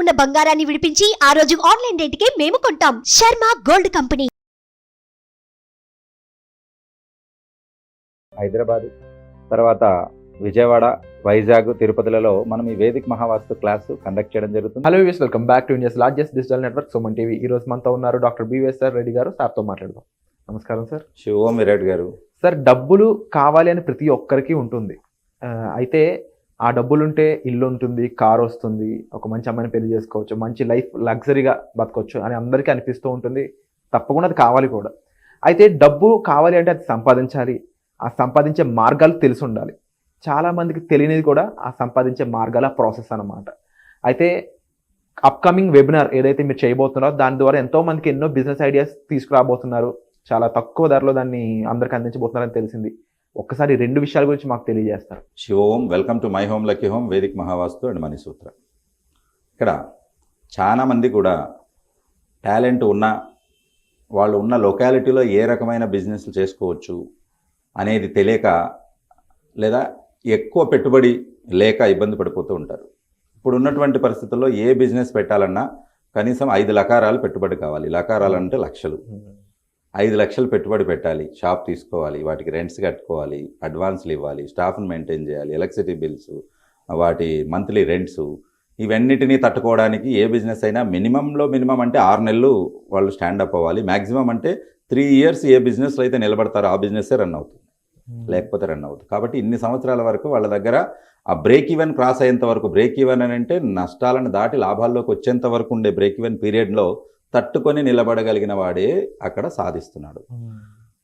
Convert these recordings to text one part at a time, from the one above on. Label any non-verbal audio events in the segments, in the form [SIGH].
ఉన్న బంగారాన్ని విడిపించి ఆ రోజు ఆన్లైన్ రేటుకే మేము కొంటాం. Sharma gold company. హైదరాబాద్ తర్వాత విజయవాడ వైజాగ్ తిరుపతిలలో మనం ఈ వేదిక్ మహావాస్తు క్లాసు కండక్ట్ చేయడం జరుగుతుంది. Hello use welcome back to India's largest digital network Suman TV ఈ రోజు మనతో ఉన్నారు డాక్టర్ బివిఎస్ఆర్ రెడ్డి గారు. సార్తో మాట్లాడదాం. నమస్కారం సార్. శివోం విరాట్ గారు. సార్ డబ్బులు కావాలి అని ప్రతి ఒక్కరికి ఉంటుంది. అయితే ఆ డబ్బులుంటే ఇల్లు ఉంటుంది కార్ వస్తుంది ఒక మంచి అమ్మాయిని పెళ్ళి చేసుకోవచ్చు మంచి లైఫ్ లగ్జరీగా బతకొచ్చు అని అందరికీ అనిపిస్తూ ఉంటుంది. తప్పకుండా అది కావాలి కూడా. అయితే డబ్బు కావాలి అంటే అది సంపాదించాలి. ఆ సంపాదించే మార్గాలు తెలిసి ఉండాలి చాలామందికి తెలియనిది కూడా ఆ సంపాదించే మార్గాల ప్రాసెస్ అన్నమాట. అయితే అప్కమింగ్ వెబినార్ ఏదైతే మీరు చేయబోతున్నారో దాని ద్వారా ఎంతో మందికి ఎన్నో బిజినెస్ ఐడియాస్ తీసుకురాబోతున్నారు. చాలా తక్కువ ధరలో దాన్ని అందరికి అందించబోతున్నారని తెలిసింది. ఒక్కసారి రెండు విషయాల గురించి మాకు తెలియజేస్తారు. Shivom welcome to my home lucky home Vedic Mahavastu and money Sutra ఇక్కడ చాలా మంది కూడా టాలెంట్ ఉన్న వాళ్ళు ఉన్న లొకాలిటీలో ఏ రకమైన బిజినెస్లు చేసుకోవచ్చు అనేది తెలియక లేదా ఎక్కువ పెట్టుబడి లేక ఇబ్బంది పడిపోతూ ఉంటారు. ఇప్పుడు ఉన్నటువంటి పరిస్థితుల్లో ఏ బిజినెస్ పెట్టాలన్నా కనీసం ఐదు లకారాలు పెట్టుబడి కావాలి. లకారాలు అంటే లక్షలు. ఐదు లక్షలు పెట్టుబడి పెట్టాలి షాప్ తీసుకోవాలి వాటికి రెంట్స్ కట్టుకోవాలి అడ్వాన్స్లు ఇవ్వాలి స్టాఫ్ని మెయింటైన్ చేయాలి ఎలక్ట్రిసిటీ బిల్స్ వాటి మంత్లీ రెంట్స్. ఇవన్నిటినీ తట్టుకోవడానికి ఏ బిజినెస్ అయినా మినిమంలో మినిమం అంటే ఆరు నెలలు వాళ్ళు స్టాండప్ అవ్వాలి. మ్యాక్సిమం అంటే త్రీ ఇయర్స్ ఏ బిజినెస్లో అయితే నిలబడతారో ఆ బిజినెస్సే రన్ అవుతుంది. లేకపోతే రన్ అవుతుంది. కాబట్టి ఇన్ని సంవత్సరాల వరకు వాళ్ళ దగ్గర ఆ బ్రేక్ ఈవెన్ క్రాస్ అయ్యేంత వరకు బ్రేక్ ఈవెన్ అని అంటే నష్టాలను దాటి లాభాల్లోకి వచ్చేంత వరకు ఉండే బ్రేక్ ఈవెన్ పీరియడ్లో తట్టుకొని నిలబడగలిగిన వాడే అక్కడ సాధిస్తున్నాడు.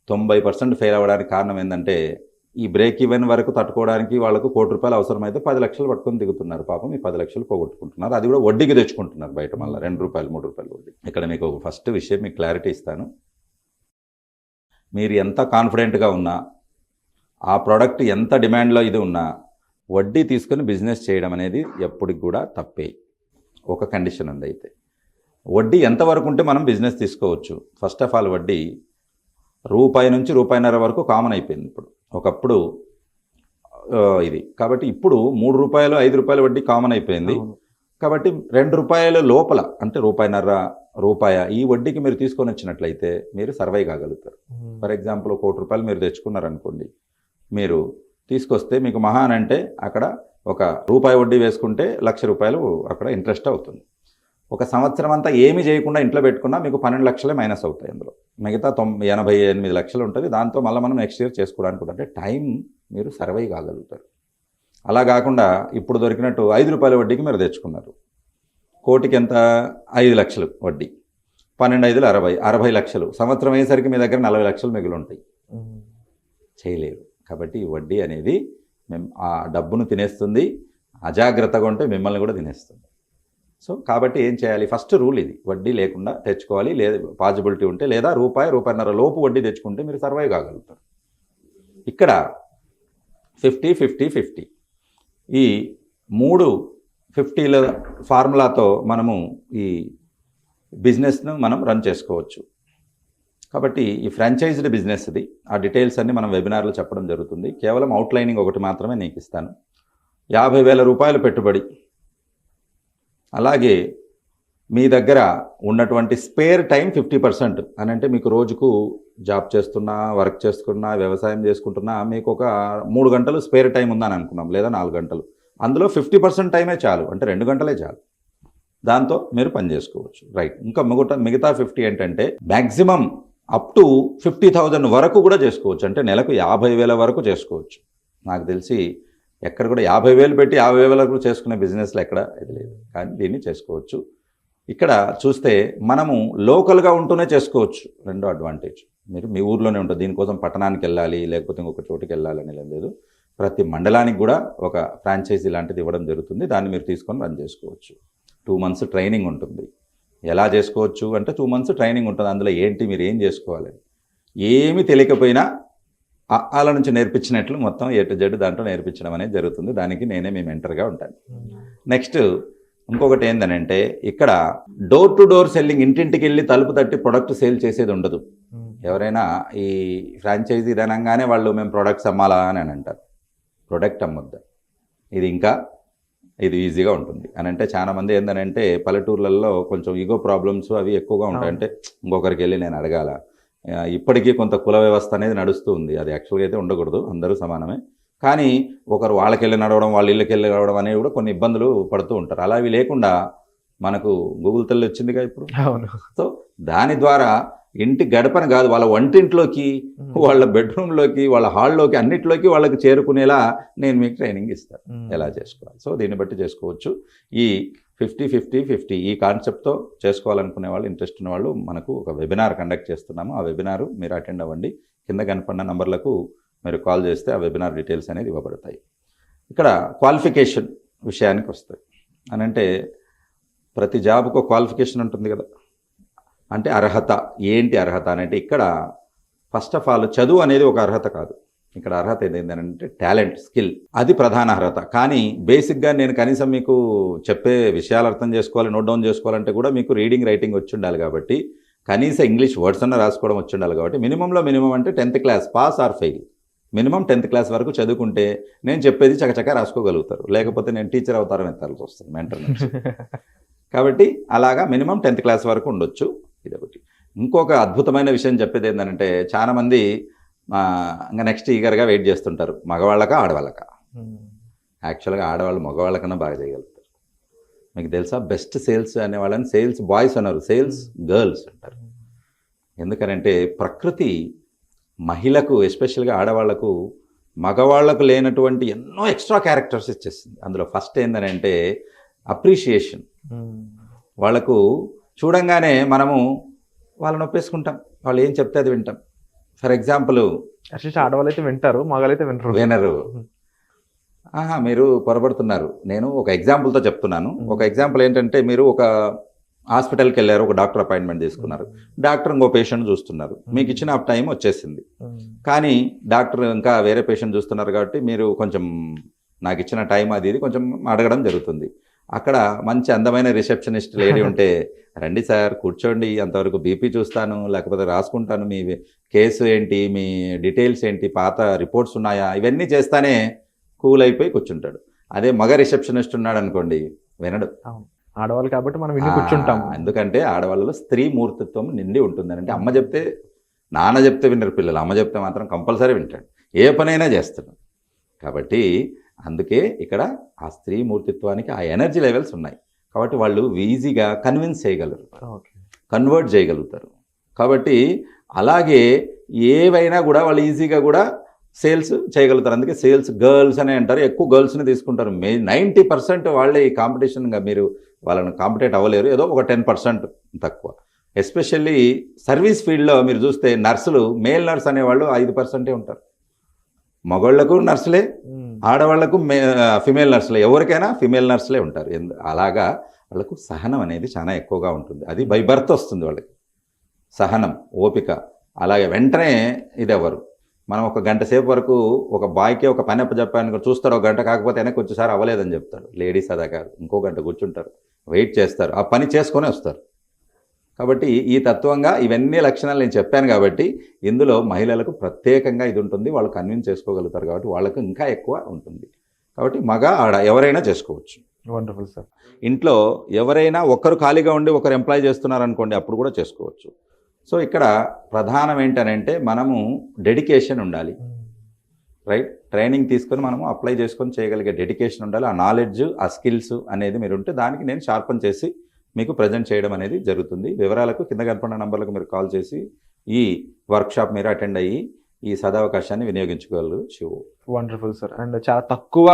తొంభై పర్సెంట్ ఫెయిల్ అవ్వడానికి కారణం ఏంటంటే ఈ బ్రేక్ ఈవెన్ వరకు తట్టుకోవడానికి వాళ్ళకు కోటి రూపాయలు అవసరమైతే పది లక్షలు పట్టుకొని దిగుతున్నారు. పాపం ఈ పది లక్షలు పోగొట్టుకుంటున్నారు. అది కూడా వడ్డీకి తెచ్చుకుంటున్నారు బయట మళ్ళీ. రెండు రూపాయలు మూడు రూపాయలు వడ్డీ. ఇక్కడ మీకు ఫస్ట్ విషయం మీకు క్లారిటీ ఇస్తాను. మీరు ఎంత కాన్ఫిడెంట్గా ఉన్నా ఆ ప్రోడక్ట్ ఎంత డిమాండ్లో ఇది ఉన్నా వడ్డీ తీసుకొని బిజినెస్ చేయడం అనేది ఎప్పటికి కూడా తప్పే. ఒక కండిషన్ ఉంది అయితే. వడ్డీ ఎంతవరకు ఉంటే మనం బిజినెస్ తీసుకోవచ్చు? ఫస్ట్ ఆఫ్ ఆల్ వడ్డీ రూపాయి నుంచి రూపాయిన్నర వరకు కామన్ అయిపోయింది ఇప్పుడు. ఒకప్పుడు ఇది. కాబట్టి ఇప్పుడు మూడు రూపాయలు ఐదు రూపాయల వడ్డీ కామన్ అయిపోయింది. కాబట్టి రెండు రూపాయల లోపల అంటే రూపాయిన్నర రూపాయ ఈ వడ్డీకి మీరు తీసుకొని వచ్చినట్లయితే మీరు సర్వై కాగలుగుతారు. ఫర్ ఎగ్జాంపుల్ కోటి రూపాయలు మీరు తెచ్చుకున్నారనుకోండి మీరు తీసుకొస్తే మీకు మహా అని అంటే అక్కడ ఒక రూపాయి వడ్డీ వేసుకుంటే లక్ష రూపాయలు అక్కడ ఇంట్రెస్ట్ అవుతుంది. ఒక సంవత్సరం అంతా ఏమీ చేయకుండా ఇంట్లో పెట్టుకున్నా మీకు పన్నెండు లక్షలే మైనస్ అవుతాయి అందులో. మిగతా తొంభై ఎనభై ఎనిమిది లక్షలు ఉంటుంది. దాంతో మళ్ళీ మనం నెక్స్ట్ ఇయర్ చేసుకోవడానికి అంటే టైం మీరు సర్వై కాగలుగుతారు. అలా కాకుండా ఇప్పుడు దొరికినట్టు ఐదు రూపాయల వడ్డీకి మీరు తెచ్చుకున్నారు. కోటికి ఎంత? ఐదు లక్షలు వడ్డీ. పన్నెండు ఐదులు అరవై అరవై లక్షలు. సంవత్సరం అయ్యేసరికి మీ దగ్గర నలభై లక్షలు మిగిలి ఉంటాయి చేయలేరు కాబట్టి వడ్డీ అనేది మేము ఆ డబ్బును తినేస్తుంది. అజాగ్రత్తగా ఉంటే మిమ్మల్ని కూడా తినేస్తుంది. సో కాబట్టి ఏం చేయాలి? ఫస్ట్ రూల్ ఇది. వడ్డీ లేకుండా తెచ్చుకోవాలి. లేదా పాజిబిలిటీ ఉంటే లేదా రూపాయి రూపాయిన్నర లోపు వడ్డీ తెచ్చుకుంటే మీరు సర్వైవ్ కాగలుగుతారు. ఇక్కడ ఫిఫ్టీ ఫిఫ్టీ ఫిఫ్టీ. ఈ మూడు ఫిఫ్టీల ఫార్ములాతో మనము ఈ బిజినెస్ను మనం రన్ చేసుకోవచ్చు. కాబట్టి ఈ ఫ్రాంచైజ్డ్ బిజినెస్ ఇది. ఆ డీటెయిల్స్ అన్ని మనం వెబినార్లో చెప్పడం జరుగుతుంది. కేవలం అవుట్లైనింగ్ ఒకటి మాత్రమే నీకు ఇస్తాను. యాభై వేల రూపాయల పెట్టుబడి. అలాగే మీ దగ్గర ఉన్నటువంటి స్పేర్ టైం ఫిఫ్టీ పర్సెంట్ అని అంటే మీకు రోజుకు జాబ్ చేస్తున్నా వర్క్ చేసుకున్నా వ్యవసాయం చేసుకుంటున్నా మీకు ఒక మూడు గంటలు స్పేర్ టైం ఉందని అనుకున్నాం లేదా నాలుగు గంటలు. అందులో ఫిఫ్టీ పర్సెంట్ టైమే చాలు. అంటే రెండు గంటలే చాలు. దాంతో మీరు పని చేసుకోవచ్చు. రైట్. ఇంకా మిగతా మిగతా ఫిఫ్టీ ఏంటంటే maximum up to fifty thousand వరకు కూడా చేసుకోవచ్చు. అంటే నెలకు యాభై వేల వరకు చేసుకోవచ్చు. నాకు తెలిసి ఎక్కడ కూడా యాభై వేలు పెట్టి యాభై వేలకు చేసుకునే బిజినెస్లో ఎక్కడ? ఇది లేదు. కానీ దీన్ని చేసుకోవచ్చు. ఇక్కడ చూస్తే మనము లోకల్గా ఉంటూనే చేసుకోవచ్చు. రెండో అడ్వాంటేజ్ మీరు మీ ఊర్లోనే ఉంటుంది దీనికోసం పట్టణానికి వెళ్ళాలి లేకపోతే ఇంకొక చోటుకి వెళ్ళాలని లేదు. ప్రతి మండలానికి కూడా ఒక ఫ్రాంచైజీ లాంటిది ఇవ్వడం జరుగుతుంది. దాన్ని మీరు తీసుకొని రన్ చేసుకోవచ్చు. టూ మంత్స్ ట్రైనింగ్ ఉంటుంది. ఎలా చేసుకోవచ్చు? అంటే టూ మంత్స్ ట్రైనింగ్ ఉంటుంది. అందులో ఏంటి? మీరు ఏం చేసుకోవాలి? ఏమీ తెలియకపోయినా అల నుంచి నేర్పించినట్లు మొత్తం ఏ టు జెడ్ దాంట్లో నేర్పించడం అనేది జరుగుతుంది. దానికి నేనే మీ మెంటర్గా ఉంటాను. నెక్స్ట్ ఇంకొకటి ఏందనంటే ఇక్కడ డోర్ టు డోర్ సెల్లింగ్ ఇంటింటికి వెళ్ళి తలుపు తట్టి ప్రొడక్ట్ సేల్ చేసేది ఉండదు. ఎవరైనా ఈ ఫ్రాంచైజీ అనగానే వాళ్ళు మేము ప్రొడక్ట్స్ అమ్మాలా అని అని అంటారు. ప్రొడక్ట్ అమ్మొద్దు. ఇది ఇంకా ఇది ఈజీగా ఉంటుంది. అని అంటే చాలా మంది ఏంటంటే పల్లెటూర్లలో కొంచెం ఈగో ప్రాబ్లమ్స్ అవి ఎక్కువగా ఉంటాయి. అంటే ఇంకొకరికి వెళ్ళి నేను అడగాల? ఇప్పటికీ కొంత కుల వ్యవస్థ అనేది నడుస్తూ ఉంది. అది యాక్చువల్గా అయితే ఉండకూడదు. అందరూ సమానమే. కానీ ఒకరు వాళ్ళకి వెళ్ళి నడవడం వాళ్ళ ఇళ్ళకి వెళ్ళి నడవడం అనేవి కూడా కొన్ని ఇబ్బందులు పడుతూ ఉంటారు. అలా అవి లేకుండా మనకు గూగుల్ తల్లి వచ్చిందిగా ఇప్పుడు. అవును. సో దాని ద్వారా ఇంటి గడపని కాదు వాళ్ళ వంటింట్లోకి వాళ్ళ బెడ్రూమ్లోకి వాళ్ళ హాల్లోకి అన్నిట్లోకి వాళ్ళకి చేరుకునేలా నేను మీకు ట్రైనింగ్ ఇస్తాను. ఎలా చేసుకోవాలి? సో దీన్ని బట్టి చేసుకోవచ్చు. ఈ ఫిఫ్టీ ఫిఫ్టీ ఫిఫ్టీ ఈ కాన్సెప్ట్తో చేసుకోవాలనుకునే వాళ్ళు ఇంట్రెస్ట్ ఉన్న వాళ్ళు మనకు ఒక వెబినార్ కండక్ట్ చేస్తున్నాము. ఆ వెబినార్ మీరు అటెండ్ అవ్వండి. కింద కనపడిన నంబర్లకు మీరు కాల్ చేస్తే ఆ వెబినార్ డీటెయిల్స్ అనేది ఇవ్వబడతాయి. ఇక్కడ క్వాలిఫికేషన్ విషయానికి వస్తాయి. అని అంటే ప్రతి జాబ్కు ఒక క్వాలిఫికేషన్ ఉంటుంది కదా. అంటే అర్హత ఏంటి అర్హత అని అంటే ఇక్కడ ఫస్ట్ ఆఫ్ ఆల్ చదువు అనేది ఒక అర్హత కాదు. ఇక్కడ అర్హత ఏంటంటే టాలెంట్ స్కిల్. అది ప్రధాన అర్హత. కానీ బేసిక్గా నేను కనీసం మీకు చెప్పే విషయాలు అర్థం చేసుకోవాలి నోట్ డౌన్ చేసుకోవాలంటే కూడా మీకు రీడింగ్ రైటింగ్ వచ్చి ఉండాలి కాబట్టి కనీసం ఇంగ్లీష్ వర్డ్స్ అన్న రాసుకోవడం వచ్చి ఉండాలి కాబట్టి మినిమంలో మినిమం అంటే tenth class pass or fail. Minimum tenth class వరకు చదువుకుంటే నేను చెప్పేది చకచక రాసుకోగలుగుతారు. లేకపోతే నేను టీచర్ అవుతారని ఎత్తాల్సి వస్తుంది మెంటర్ కాబట్టి అలాగా మినిమం టెన్త్ క్లాస్ వరకు ఉండొచ్చు. ఇదొకటి. ఇంకొక అద్భుతమైన విషయం చెప్పేది ఏంటంటే చాలామంది ఇంకా నెక్స్ట్ ఈగర్గా వెయిట్ చేస్తుంటారు. మగవాళ్ళకా ఆడవాళ్ళకా. యాక్చువల్గా ఆడవాళ్ళు మగవాళ్ళకన్నా బాగా చేయగలుగుతారు. మీకు తెలుసా? బెస్ట్ సేల్స్ అనే వాళ్ళని సేల్స్ బాయ్స్ అన్నారు. సేల్స్ గర్ల్స్ అంటారు. ఎందుకనంటే ప్రకృతి మహిళకు ఎస్పెషల్గా ఆడవాళ్ళకు మగవాళ్ళకు లేనటువంటి ఎన్నో ఎక్స్ట్రా క్యారెక్టర్స్ ఇచ్చేస్తుంది. అందులో ఫస్ట్ ఏంటంటే అప్రిషియేషన్. వాళ్ళకు చూడంగానే మనము వాళ్ళని ఒప్పేసుకుంటాం. వాళ్ళు ఏం చెప్తే అది వింటాం. ఫర్ ఎగ్జాంపుల్ అట్లీస్ట్ ఆడవాళ్ళు అయితే వింటారు మగాళ్ళు అయితే వినరు. వినరు [LAUGHS] ఆహా మీరు పొరపడుతున్నారు నేను ఒక ఎగ్జాంపుల్తో చెప్తున్నాను. ఒక ఎగ్జాంపుల్ ఏంటంటే మీరు ఒక హాస్పిటల్కి వెళ్ళారు ఒక డాక్టర్ అపాయింట్మెంట్ తీసుకున్నారు. డాక్టర్ ఇంకో పేషెంట్ చూస్తున్నారు. మీకు ఇచ్చిన టైం వచ్చేసింది. కానీ డాక్టర్ ఇంకా వేరే పేషెంట్ చూస్తున్నారు కాబట్టి మీరు కొంచెం నాకు ఇచ్చిన టైం అది ఇది కొంచెం అడగడం జరుగుతుంది. అక్కడ మంచి అందమైన రిసెప్షనిస్ట్ లేడీ ఉంటే రండి సార్ కూర్చోండి అంతవరకు బీపీ చూస్తాను లేకపోతే రాసుకుంటాను మీ కేసు ఏంటి మీ డీటెయిల్స్ ఏంటి పాత రిపోర్ట్స్ ఉన్నాయా? ఇవన్నీ చేస్తానే కూల్ అయిపోయి కూర్చుంటాడు. అదే మగ రిసెప్షనిస్ట్ ఉన్నాడు అనుకోండి వినడు ఆడవాళ్ళు కాబట్టి మనం విని కూర్చుంటాం. ఎందుకంటే ఆడవాళ్ళలో స్త్రీ మూర్తిత్వం నిండి ఉంటుంది అంటే అమ్మ చెప్తే నాన్న చెప్తే వినరు పిల్లలు. అమ్మ చెప్తే మాత్రం కంపల్సరీ వింటాడు. ఏ పనైనా చేస్తున్నాడు కాబట్టి అందుకే ఇక్కడ ఆ స్త్రీ మూర్తిత్వానికి ఆ ఎనర్జీ లెవెల్స్ ఉన్నాయి. కాబట్టి వాళ్ళు ఈజీగా కన్విన్స్ చేయగలరు. కన్వర్ట్ చేయగలుగుతారు. కాబట్టి అలాగే ఏవైనా కూడా వాళ్ళు ఈజీగా కూడా సేల్స్ చేయగలుగుతారు. అందుకే సేల్స్ గర్ల్స్ అనే అంటారు. ఎక్కువ గర్ల్స్ని తీసుకుంటారు. మే నైంటీ పర్సెంట్ వాళ్ళే ఈ కాంపిటీషన్గా మీరు వాళ్ళని కాంపిటేట్ అవ్వలేరు. ఏదో ఒక టెన్ పర్సెంట్ తక్కువ. ఎస్పెషల్లీ సర్వీస్ ఫీల్డ్లో మీరు చూస్తే నర్సులు మేల్ నర్స్ అనేవాళ్ళు ఐదు పర్సెంటే ఉంటారు. మగవాళ్ళకు నర్సులే. ఆడవాళ్ళకు మే ఫిమేల్ నర్సులే ఎవరికైనా ఫిమేల్ నర్సులే ఉంటారు. ఎందు అలాగా వాళ్ళకు సహనం అనేది చాలా ఎక్కువగా ఉంటుంది. అది బై బర్త్ వస్తుంది వాళ్ళకి. సహనం ఓపిక. అలాగే వెంటనే ఇది ఎవరు మనం ఒక గంట సేపు వరకు ఒక బాయ్కి ఒక పని చెప్పాను చూస్తారు. ఒక గంట కాకపోతే వెనక్కి వచ్చేసారి అవ్వలేదని చెప్తాడు లేడీస్ అదా కాదు. ఇంకో గంట కూర్చుంటారు. వెయిట్ చేస్తారు. ఆ పని చేసుకొని వస్తారు. కాబట్టి ఈ తత్వంగా ఇవన్నీ లక్షణాలు నేను చెప్పాను కాబట్టి ఇందులో మహిళలకు ప్రత్యేకంగా ఇది ఉంటుంది వాళ్ళు కన్విన్స్ చేసుకోగలుగుతారు కాబట్టి వాళ్ళకు ఇంకా ఎక్కువ ఉంటుంది. కాబట్టి మగ ఆడ ఎవరైనా చేసుకోవచ్చు. వండర్ఫుల్ సార్ ఇంట్లో ఎవరైనా ఒకరు ఖాళీగా ఉండి ఒకరు ఎంప్లాయ్ చేస్తున్నారనుకోండి అప్పుడు కూడా చేసుకోవచ్చు. సో ఇక్కడ ప్రధానం ఏంటనంటే మనము డెడికేషన్ ఉండాలి. రైట్ ట్రైనింగ్ తీసుకొని మనము అప్లై చేసుకొని చేయగలిగే డెడికేషన్ ఉండాలి. ఆ నాలెడ్జ్ ఆ స్కిల్స్ అనేది మీరు ఉంటే దానికి నేను షార్పన్ చేసి మీకు ప్రజెంట్ చేయడం అనేది జరుగుతుంది. వివరాలకు కింద కనపడిన నంబర్లకు మీరు కాల్ చేసి ఈ వర్క్షాప్ మీరు అటెండ్ అయ్యి ఈ సదావకాశాన్ని వినియోగించుకోగలరు శివు. వండర్ఫుల్ సార్ అండ్ చాలా తక్కువ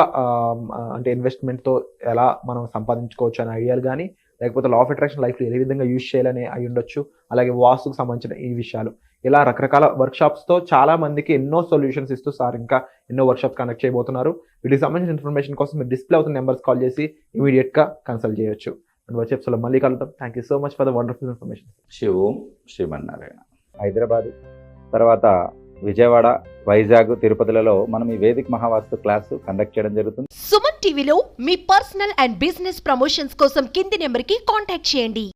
అంటే ఇన్వెస్ట్మెంట్తో ఎలా మనం సంపాదించుకోవచ్చు అనే ఐడియాలు కానీ లేకపోతే లా ఆఫ్ అట్రాక్షన్ లైఫ్లో ఏ విధంగా యూజ్ చేయాలని అయి ఉండొచ్చు. అలాగే వాస్తుకు సంబంధించిన ఈ విషయాలు. ఇలా రకరకాల వర్క్షాప్స్తో చాలా మందికి ఎన్నో సొల్యూషన్స్ ఇస్తూ సార్ ఇంకా ఎన్నో వర్క్షాప్స్ కండక్ట్ చేయబోతున్నారు. వీటికి సంబంధించిన ఇన్ఫర్మేషన్ కోసం మీరు డిస్ప్లే అవుతున్న నెంబర్స్ కాల్ చేసి ఇమీడియట్గా కన్సల్ట్ చేయొచ్చు. అండ్ వచ్చే లో మళ్ళీ కలుద్దాం. Thank you so much for the wonderful information Shivam Srimannarayana. Hyderabad. తర్వాత విజయవాడ వైజాగ్ తిరుపతిలలో మనం ఈ వేదిక మహావాస్తు క్లాసు కండక్ట్ చేయడం జరుగుతుంది. సుమన్ టీవీలో మీ పర్సనల్ అండ్ బిజినెస్ ప్రమోషన్స్ కోసం కింది నెంబర్కి కాంటాక్ట్ చేయండి.